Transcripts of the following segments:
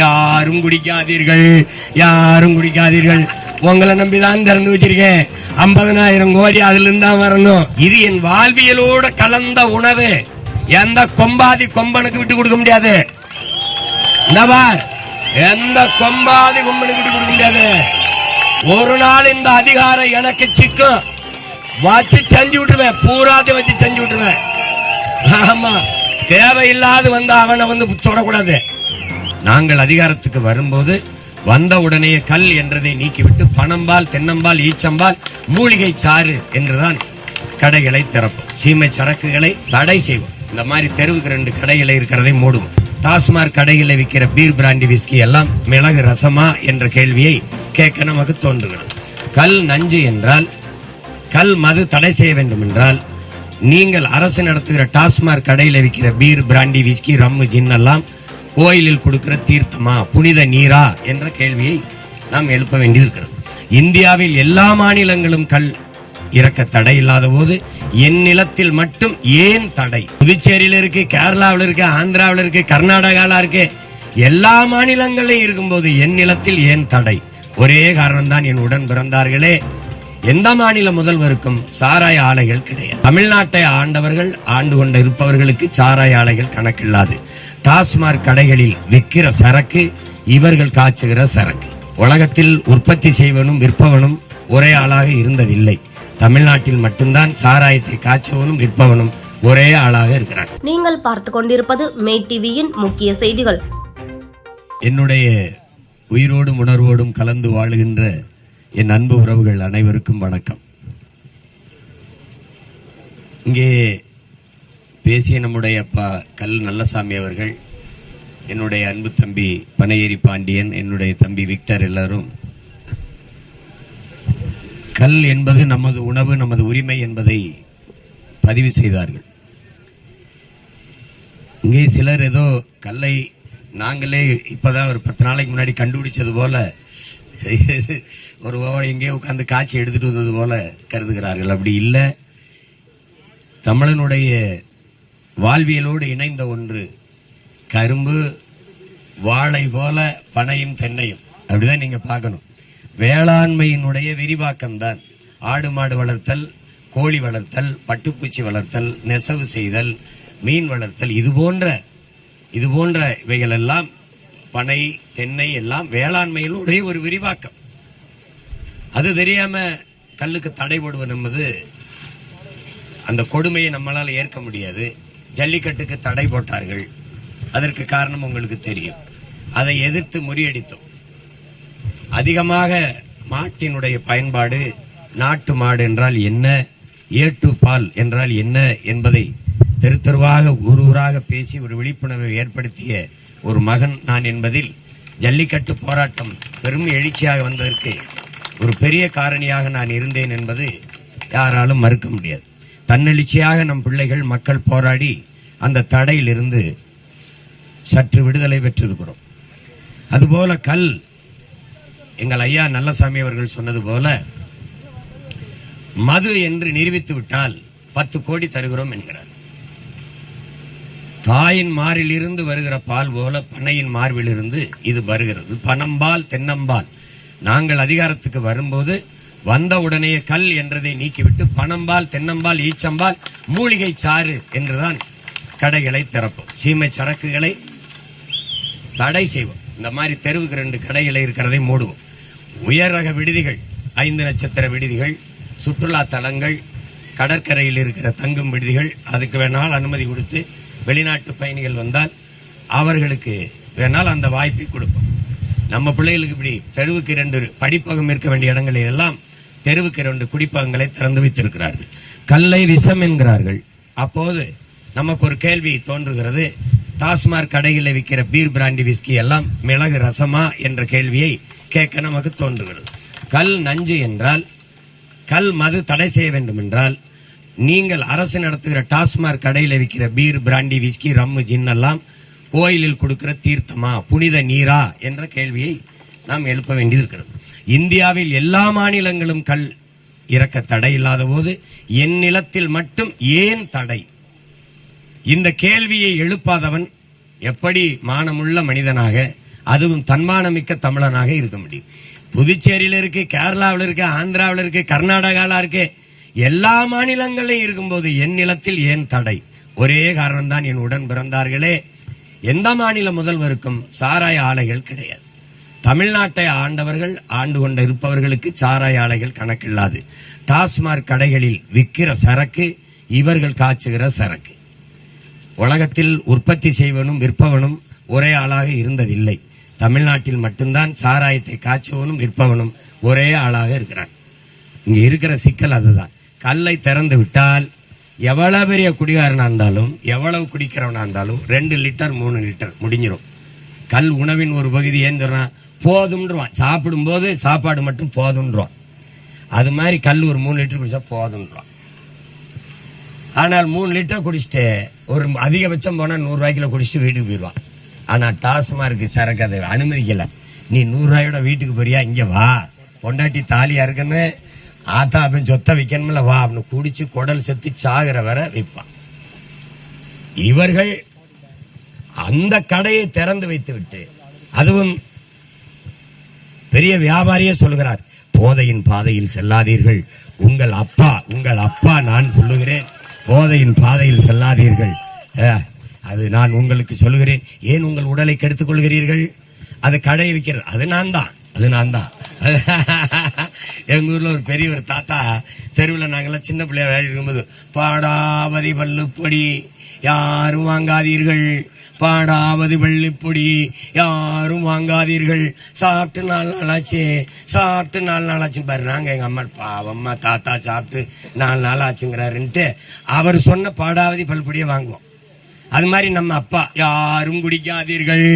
யாரும் குடிக்காதீர்கள். யாரும் குடிக்காதீர்கள். உங்களை நம்பிதான் திறந்து வச்சிருக்கேன். ஐம்பதனாயிரம் கோடி அதுல இருந்து தான் வரணும். இது என் வாழ்வியலோட கலந்த உணவு. எந்த கொம்பாதி கொம்பனுக்கு விட்டு கொடுக்க முடியாது. எந்த கொம்பாதி கொம்பனுக்கு விட்டு கொடுக்க முடியாது. ஒரு நாள் இந்த அதிகாரம் எனக்கு சிக்கும். வச்சு செஞ்சு விட்டுருவேன். பூராத்தையும் வச்சு செஞ்சு விட்டுருவேன். ஆமா. தேவையில்லாது வந்து அவனை வந்து தொடக்கூடாது நாங்கள் அதிகாரத்துக்கு வரும்போது வந்த உடனே கல் என்றதை நீக்கிவிட்டு பணம்பால் தென்னம்பால் ஈச்சம்பால் மூலிகை சாறு என்றுதான் கடைகளை திறப்போம். சீமை சரக்குகளை தடை செய்வோம். இந்த மாதிரி தெருவுக்கு ரெண்டு கடைகளை இருக்கிறதை மூடுவோம். டாஸ்மாக் கடைகளை விற்கிற பீர் பிராண்டி விஸ்கி எல்லாம் மிளகு ரசமா என்ற கேள்வியை கேட்க நமக்கு தோன்றுகிறது. கல் நஞ்சு என்றால் கல் மது தடை செய்ய வேண்டும் என்றால் நீங்கள் அரசு நடத்துகிற டாஸ்மாக் கடையில் விற்கிற beer brandy whisky rum gin எல்லாம் கோயிலில் கொடுக்கிற தீர்த்தமா? புனித நீரா? என்ற கேள்வியை நாம் எழுப்ப வேண்டியிருக்கிறது. இந்தியாவில் எல்லா மாநிலங்களும் கல் இறக்க தடை இல்லாத போது என் நிலத்தில் மட்டும் ஏன் தடை? புதுச்சேரியில் இருக்கு கேரளாவில் இருக்கு ஆந்திராவில் இருக்கு கர்நாடகாவில் இருக்கு. எல்லா மாநிலங்களிலும் இருக்கும்போது என் நிலத்தில் ஏன் தடை? ஒரே காரணம்தான் என் உடன் பிறந்தார்களே. எந்த மாநில முதல்வருக்கும் சாராய ஆலைகள் கிடையாது. தமிழ்நாட்டை ஆண்டவர்கள் ஆண்டு கொண்ட இருப்பவர்களுக்கு சாராய ஆலைகள் கணக்கில்லாது. டாஸ்மாக் கடைகளில் விற்கிற சரக்கு இவர்கள் காய்ச்சுகிற சரக்கு. உலகத்தில் உற்பத்தி செய்வனும் விற்பவனும் ஒரே ஆளாக இருந்ததில்லை. தமிழ்நாட்டில் மட்டும்தான் சாராயத்தை காய்ச்சவனும் விற்பவனும் ஒரே ஆளாக இருக்கிறார் நீங்கள் பார்த்து கொண்டிருப்பது மே டிவியின் முக்கிய செய்திகள். என்னுடைய உயிரோடும் உணர்வோடும் கலந்து வாழுகின்ற என் அன்பு உறவுகள் அனைவருக்கும் வணக்கம். இங்கே பேசிய நம்முடைய அப்பா கல் நல்லசாமி அவர்கள் என்னுடைய அன்பு தம்பி பனையேரி பாண்டியன் என்னுடைய தம்பி விக்டர் எல்லாரும். கல் என்பது நமது உணவு நமது உரிமை என்பதை பதிவு செய்தார்கள். இங்கே சிலர் ஏதோ கல்லை நாங்களே இப்போதான் ஒரு பத்து நாளைக்கு முன்னாடி கண்டுபிடிச்சது போல ஒரு ஓ- எங்கேயோ உட்காந்து காய்ச்சி எடுத்துட்டு வந்தது போல கருதுகிறார்கள். அப்படி இல்லை. தமிழனுடைய வாழ்வியலோடு இணைந்த ஒன்று கரும்பு வாழை போல பனையும் தென்னையும். அப்படிதான் நீங்க பார்க்கணும். வேளாண்மையினுடைய விரிவாக்கம் தான் ஆடு மாடு வளர்த்தல் கோழி வளர்த்தல் பட்டுப்பூச்சி வளர்த்தல் நெசவு செய்தல் மீன் வளர்த்தல் இது போன்ற இது போன்ற இவைகளெல்லாம் பனை தென்னை எல்லாம் வேளாண்மையினுடைய ஒரு விரிவாக்கம். அது தெரியாம கல்லுக்கு தடைபடுவது என்பது அந்த கொடுமையை நம்மளால ஏற்க முடியாது. ஜல்லிக்கட்டுக்கு தடை போட்டார்கள். அதற்கு காரணம் உங்களுக்கு தெரியும். அதை எதிர்த்து முறியடித்தோம். அதிகமாக மாட்டினுடைய பயன்பாடு நாட்டு மாடு என்றால் என்ன? ஏட்டு பால் என்றால் என்ன? என்பதை தெரு தெருவாக ஊர் ஊராக பேசி ஒரு விழிப்புணர்வை ஏற்படுத்திய ஒரு மகன் நான் என்பதில் ஜல்லிக்கட்டு போராட்டம் பெரும் எழுச்சியாக வந்ததற்கு ஒரு பெரிய காரணியாக நான் இருந்தேன் என்பது யாராலும் மறுக்க முடியாது. தன்னெழுச்சியாக நம் பிள்ளைகள் மக்கள் போராடி அந்த தடையிலிருந்து சற்று விடுதலை பெற்றிருக்கிறோம். அதுபோல கல் எங்கள் ஐயா நல்லசாமி அவர்கள் சொன்னது போல மது என்று நிரூபித்து விட்டால் பத்து கோடி தருகிறோம் என்கிறார். தாயின் மாரிலிருந்து வருகிற பால் போல பனையின் மார்பிலிருந்து இது வருகிறது. பனம்பால் தென்னம்பால். நாங்கள் அதிகாரத்துக்கு வரும்போது வந்த உடனே கல் என்றதை நீக்கிவிட்டு பனம்பால் தென்னம்பால் ஈச்சம்பால் மூலிகை சாறு என்றுதான் கடைகளை திறப்போம். சீமை சரக்குகளை தடை செய்வோம். இந்த மாதிரி தெருவுக்கு ரெண்டு கடைகளை இருக்கிறதை மூடுவோம். உயர் ரக விடுதிகள் ஐந்து நட்சத்திர விடுதிகள் சுற்றுலா தலங்கள் கடற்கரையில் இருக்கிற தங்கும் விடுதிகள் அதுக்கு வேணால் அனுமதி கொடுத்து வெளிநாட்டு பயணிகள் வந்தால் அவர்களுக்கு வேணால் அந்த வாய்ப்பை கொடுப்போம். நம்ம பிள்ளைகளுக்கு இப்படி தெருவுக்கு இரண்டு படிப்பகம் இருக்க வேண்டிய இடங்களில் எல்லாம் தெருவுக்கு இரண்டு குடிப்பகங்களை திறந்து வைத்திருக்கிறார்கள். கல்லை விஷம் என்கிறார்கள். அப்போது நமக்கு ஒரு கேள்வி தோன்றுகிறது. டாஸ்மாக் கடைகளில் விற்கிற பீர் பிராண்டி விஸ்கி எல்லாம் மிளகு ரசமா என்ற கேள்வியை கேட்க நமக்கு தோன்றுகிறது. கல் நஞ்சு என்றால் கல் மது தடை செய்ய வேண்டும் என்றால் நீங்கள் அரசு நடத்துகிற டாஸ்மாக் கடையில் விற்கிற beer brandy whisky rum gin எல்லாம் கோயிலில் கொடுக்கிற தீர்த்தமா? புனித நீரா? என்ற கேள்வியை நாம் எழுப்ப வேண்டியிருக்கிறது. இந்தியாவில் எல்லா மாநிலங்களும் கல் இறக்க தடை இல்லாத போது என் நிலத்தில் மட்டும் ஏன் தடை? இந்த கேள்வியை எழுப்பாதவன் எப்படி மானமுள்ள மனிதனாக அதுவும் தன்மானமிக்க தமிழனாக இருக்க முடியும்? புதுச்சேரியில் இருக்கு கேரளாவில் இருக்கு ஆந்திராவில் இருக்கு கர்நாடகாவில் இருக்கு எல்லா மாநிலங்களிலும் இருக்கும்போது என் நிலத்தில் ஏன் தடை? ஒரே காரணம் தான் என் உடன் பிறந்தார்களே. எந்த மாநில முதல்வருக்கும் சாராய ஆலைகள் கிடையாது. தமிழ்நாட்டை ஆண்டவர்கள் ஆண்டு கொண்ட இருப்பவர்களுக்கு சாராய ஆலைகள் கணக்கில்லாது. டாஸ்மாக் கடைகளில் விற்கிற சரக்கு இவர்கள் காய்ச்சுகிற சரக்கு. உலகத்தில் உற்பத்தி செய்வனும் விற்பவனும் ஒரே ஆளாக இருந்ததில்லை. தமிழ்நாட்டில் மட்டும்தான் சாராயத்தை காய்ச்சவனும் விற்பவனும் ஒரே ஆளாக இருக்கிறான். இங்கே இருக்கிற சிக்கல் அதுதான். கல்லை திறந்து விட்டால் எவ்வளவு பெரிய குடிகாரனா இருந்தாலும் எவ்வளவு குடிக்கிறவனா இருந்தாலும் ரெண்டு லிட்டர் மூணு லிட்டர் முடிஞ்சிடும் கல் உணவின் ஒரு பகுதி ஏன்னு சொல்றான் போதும்ன்றான் சாப்பிடும்போது சாப்பாடு மட்டும் போதும்ன்றான் அது மாதிரி கல் ஒரு மூணு லிட்டர் குடிச்சா போதும்ன்றான் ஆனால் மூணு லிட்டர் குடிச்சிட்டு ஒரு அதிகபட்சம் போனா நூறு குடிச்சிட்டு வீட்டுக்கு போயிடுவான். ஆனா டாஸ்மார்க் சரக்கு அதை அனுமதிக்கல. நீ நூறுரூவாயோட வீட்டுக்கு போறியா? இங்க வா. பொண்டாட்டி தாலியா இருக்குன்னு ஆத்தா அப்பன் சொத்தை விற்கணும்ல வா அப்படின்னு குடிச்சு குடல் செத்து சாகிற வரை விற்பான் இவர்கள் அந்த கடையை திறந்து வைத்து விட்டு அதுவும் பெரிய வியாபாரியே சொல்கிறார் போதையின் பாதையில் செல்லாதீர்கள். உங்கள் அப்பா உங்கள் அப்பா நான் சொல்லுகிறேன் போதையின் பாதையில் செல்லாதீர்கள். அது நான் உங்களுக்கு சொல்லுகிறேன். ஏன் உங்கள் உடலை கெடுத்துக் கொள்கிறீர்கள்? அது கடை வைக்கிறது அது நான் தான் அது நான் தான் எங்க ஊர்ல ஒரு பெரிய ஒரு தாத்தா தெருவில் நாங்கெல்லாம் சின்ன பிள்ளையா விளையாடி இருக்கும்போது பாடாவதி பள்ளுப்பொடி யாரும் வாங்காதீர்கள். பாடாவது வெள்ளிப்பொடி யாரும் வாங்காதீர்கள். சாப்பிட்டு நாலு நாளாச்சு சாப்பிட்டு நாலு நாளாச்சு பாரு நாங்க எங்க அம்மா பாவம்மா தாத்தா சாப்பிட்டு நாலு நாள் ஆச்சுங்கிறாருன்ட்டு அவர் சொன்ன பாடாவதி பல்பொடியை வாங்குவோம். அது மாதிரி நம்ம அப்பா யாரும் குடிக்காதீர்கள்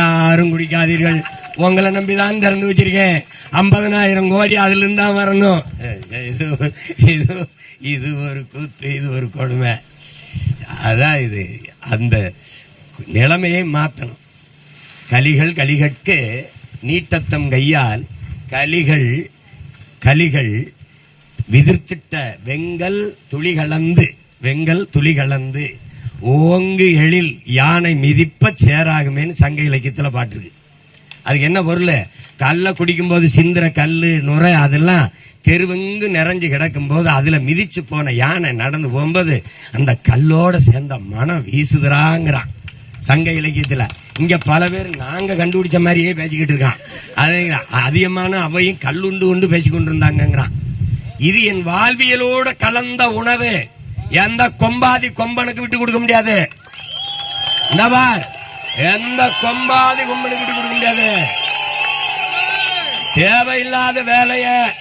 யாரும் குடிக்காதீர்கள். உங்களை நம்பி தான் திறந்து வச்சிருக்கேன். ஐம்பதனாயிரம் கோடி அதுல இருந்து தான் வரணும் இது இது இது ஒரு கூத்து இது ஒரு கொடுமை. அதான் இது. அந்த நிலைமையை மாத்தணும். கலிகள் கலிகட்கு நீட்டத்தம் கையால் கலிகள் கலிகள் விதிர்த்திட்ட வெங்கல் துளிகலந்து வெங்கல் துளி கலந்து ஓங்கு எழில் யானை மிதிப்ப சேராகுமேன்னு சங்க இலக்கியத்தில் பாட்டுருக்கு. அதுக்கு என்ன பொருள்? கல்லை குடிக்கும்போது சிந்திர கல் நுரை அதெல்லாம் தெருவெங்கு நிறைஞ்சு கிடக்கும் போது அதுல மிதிச்சு போன யானை நடந்து போகும்போது அந்த கல்லோட சேர்ந்த மனம் வீசுதுறாங்கிறான். சங்க இலக்கியத்துல. இங்க பல பேர் நாங்க கண்டுபிடிச்ச மாதிரியே பேசிக்கிட்டு இருக்கான். அது அதிகமான அவையும் கல்லுண்டு உண்டு பேசிக்கொண்டு இருந்தாங்கிறான் இது என் வாழ்வியலோட கலந்த உணவு. எந்த கொம்பாதி கொம்பனுக்கு விட்டு கொடுக்க முடியாது. இந்த எந்த கொம்பாதி கொம்பனுக்கு கொடுக்கின்றது? முடியாது தேவையில்லாத வேலைய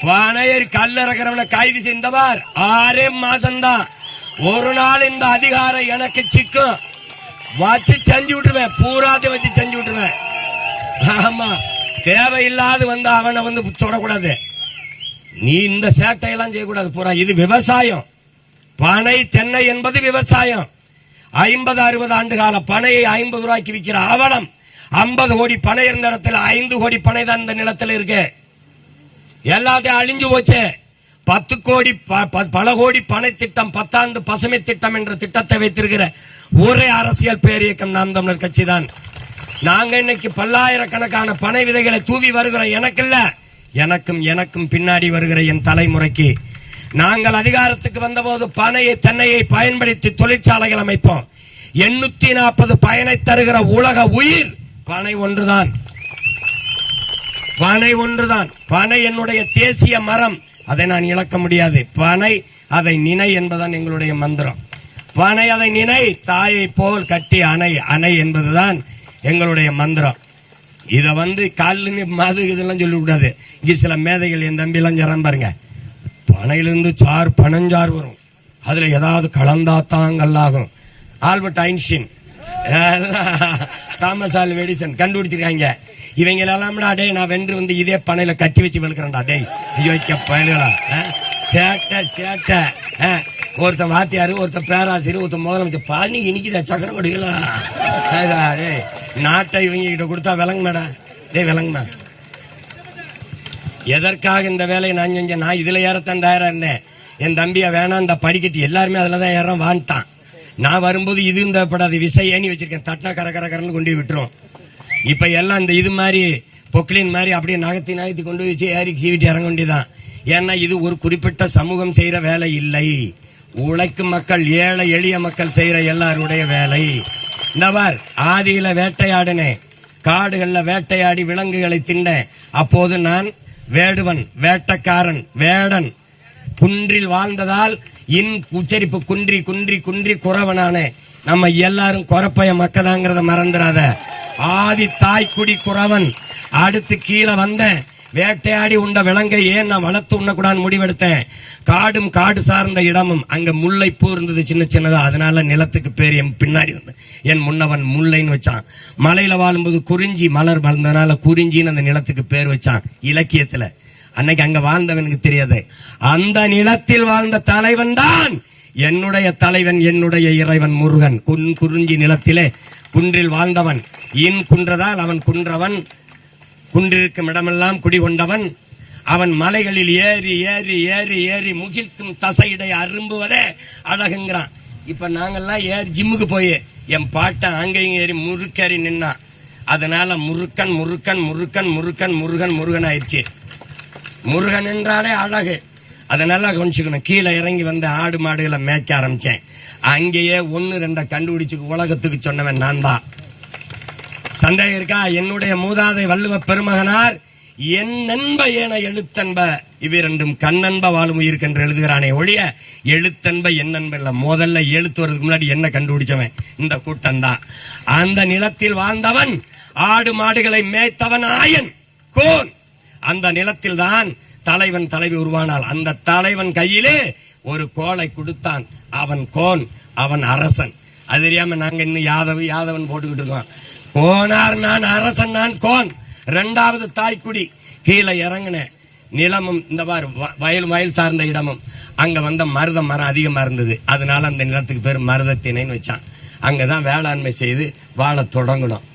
பனையர் கல் இறக்குறவனை கைது செய்தவார் ஆறே மாசம்தான். ஒரு நாள் இந்த அதிகாரம் எனக்கு சிக்கும். வச்சு செஞ்சு விட்டுருவேன். பூராத்தையும் வச்சு செஞ்சு விட்டுருவேன். ஆமா தேவையில்லாது வந்து அவனை வந்து தொடக்கூடாது. நீ இந்த சேட்டையெல்லாம் செய்யக்கூடாது. பூரா இது விவசாயம். பனை தென்னை என்பது விவசாயம். ஐம்பது அறுபது ஆண்டு கால பனையை ஐம்பது ரூபாய்க்கு விற்கிற அவலம் ஐம்பது கோடி பனை இருந்த இடத்துல ஐந்து கோடி பனை தான் இந்த நிலத்தில் இருக்கு. எல்லாத்தையும் அழிஞ்சு போச்சு. பத்து கோடி ப- ப- பல கோடி பனை திட்டம் பத்தாண்டு பசுமை திட்டம் என்ற திட்டத்தை வைத்திருக்கிற ஒரே அரசியல் பேரியக்கம் நாம் தமிழர் கட்சி தான். நாங்க இன்னைக்கு பல்லாயிரக்கணக்கான பனை விதைகளை தூவி வருகிறோம் எனக்கு இல்ல எனக்கும் எனக்கும் பின்னாடி வருகிற என் தலைமுறைக்கு நாங்கள் அதிகாரத்துக்கு வந்தபோது பனையை தென்னையை பயன்படுத்தி தொழிற்சாலைகள் அமைப்போம். எண்ணூத்தி நாற்பது பயனை தருகிற உலக உயிர் பனை ஒன்றுதான். பனை ஒன்றுதான். பனை என்னுடைய தேசிய மரம். அதை நான் இழக்க முடியாது. பனை அதை நினை என்பதுதான் எங்களுடைய மந்திரம். பனை அதை நினை தாயை போல் கட்டி அணை அணை என்பதுதான் எங்களுடைய மந்திரம். இதை வந்து கல்லுன்னு மது இதெல்லாம் சொல்லிவிடாது. இங்கே சில மேதைகள் என் தம்பி எல்லாம் பாருங்க. பனையிலிருந்து சார் பனஞ்சார் வரும். அதுல ஏதாவது கலந்தாத்தான் கல்லாகும் Albert Einstein. Thomas Alva Edison கண்டுபிடிச்சிருக்காங்க. இவங்க எல்லாம் டேய் நான் வென்று வந்து இதே பனையில கட்டி வச்சு வெளுக்கிறேன்டா டேய். ஐயோக்க பயல்களா? சேட்டை சேட்டை. ஆ, ஒருத்தன் வாத்தியாரு ஒருத்தன் பேராசிரியர் ஒருத்தன் முதலமைச்சர். பனி இனிக்குதா சக்கர கொடிகளா டேய். நாட்டை இவங்க கிட்ட கொடுத்தா விளங்குமாடா. டேய் விளங்குமா? எதற்காக இந்த வேலையை நான் செஞ்சேன்? நான் இதுல ஏறத்தான் தயாரா இருந்தேன். என் தம்பியை வேணாம் இந்த படிக்கட்டு எல்லாருமே அதில் தான் ஏறான் வான்ட்டான். நான் வரும்போது இது இந்த படாது விசை ஏணி வச்சிருக்கேன். தட்டினா கர கர கரன்னு கொண்டு போய் விட்டுரும். இப்ப எல்லாம் இந்த இது மாதிரி பொக்லின் மாதிரி அப்படியே நகர்த்தி நகர்த்தி கொண்டு வச்சு ஏறி சீவிட்டு இறங்க வேண்டியதான் ஏன்னா இது ஒரு குறிப்பிட்ட சமூகம் செய்யற வேலை இல்லை. உழைக்கும் மக்கள் ஏழை எளிய மக்கள் செய்யற எல்லாருடைய வேலை. இந்த பார் ஆதியில வேட்டையாடினேன். காடுகள்ல வேட்டையாடி விலங்குகளை தின்னேன். அப்போது நான் வேடுவன் வேட்டக்காரன் வேடன். குன்றில் வாழ்ந்ததால் இன் உச்சரிப்பு குன்றி குன்றி குன்றி குறவனானே. நம்ம எல்லாரும் குறப்பைய மக்கதாங்கிறத மறந்துடாத. ஆதி தாய்க்குடி குறவன். அடுத்து கீழே வந்தேன் வேட்டையாடி உண்ட விலங்கை ஏன் நான் வளர்த்து உண்ணக்கூடாது முடிவெடுத்தேன்? காடும் காடு சார்ந்த இடமும் அங்க முல்லைப்பூ இருந்தது சின்ன சின்னதா. அதனால நிலத்துக்கு பேர் என் பின்னாடி வந்து என் முன்னவன் முல்லைன்னு வச்சான். மலையில வாழும்போது குறிஞ்சி மலர் வளர்ந்ததுனால குறிஞ்சின்னு அந்த நிலத்துக்கு பேர் வச்சான் இலக்கியத்துல. அன்னைக்கு அங்க வாழ்ந்தவனுக்கு தெரியாது. அந்த நிலத்தில் வாழ்ந்த தலைவன் தான் என்னுடைய தலைவன் என்னுடைய இறைவன் முருகன். குன் குறிஞ்சி நிலத்திலே குன்றில் வாழ்ந்தவன். இன் குன்றதால் அவன் குன்றவன். குன்றிருக்கும் இடமெல்லாம் குடிகொண்டவன். அவன் மலைகளில் ஏறி ஏறி ஏறி ஏறி முகிழ்க்கும் தசையிடை அரும்புவதே அழகுங்கிறான். இப்ப நாங்கெல்லாம் ஏறி ஜிம்முக்கு போய் என் பாட்டை அங்கேயும் ஏறி முறுக்கேறி நின்னான். அதனால முருக்கன் முருக்கன் முருக்கன் முருக்கன் முருகன் முருகன் ஆயிடுச்சு. முருகன் என்றாலே அழகு. அதனால கவனிச்சுக்கணும் கீழே இறங்கி வந்து ஆடு மாடுகளை மேய்க்க ஆரம்பிச்சேன். அங்கேயே ஒன்று ரெண்டை கண்டுபிடிச்சு உலகத்துக்கு சொன்னவன் நான் தான் சந்தேகம் இருக்கா என்னுடைய மூதாதை வள்ளுவ பெருமகனார் என் நண்ப ஏன எழுத்தன்ப இவ்விரண்டும் கண்ணன்ப வாழும் உயிருக்கென்று எழுதுகிறானே ஒழிய எழுத்தன்ப என்னன்ப இல்லை முதல்ல எழுத்து வர்றதுக்கு முன்னாடி என்ன கண்டுபிடிச்சவன்? இந்த கூட்டம் தான் அந்த நிலத்தில் வாழ்ந்தவன் ஆடு மாடுகளை மேய்த்தவன் ஆயன் கோன். அந்த நிலத்தில் தான் தலைவன் தலைவி உருவானால் அந்த தலைவன் கையிலே ஒரு கோலை கொடுத்தான். அவன் கோன் அவன் அரசன். அது தெரியாம நாங்க இன்னும் யாதவ யாதவன் போட்டுக்கிட்டு இருக்கோம். போனார் நான் அரசன் நான் கோன். ரெண்டாவது தாய்க்குடி. கீழே இறங்கினேன் நிலமும் இந்த மாதிரி வ- வயல் வயல் சார்ந்த இடமும். அங்க வந்த மருத மரம் அதிகமா இருந்தது. அதனால அந்த நிலத்துக்கு பேர் மருதத்திணைன்னு வச்சான். அங்கதான் வேளாண்மை செய்து வாழ தொடங்கணும்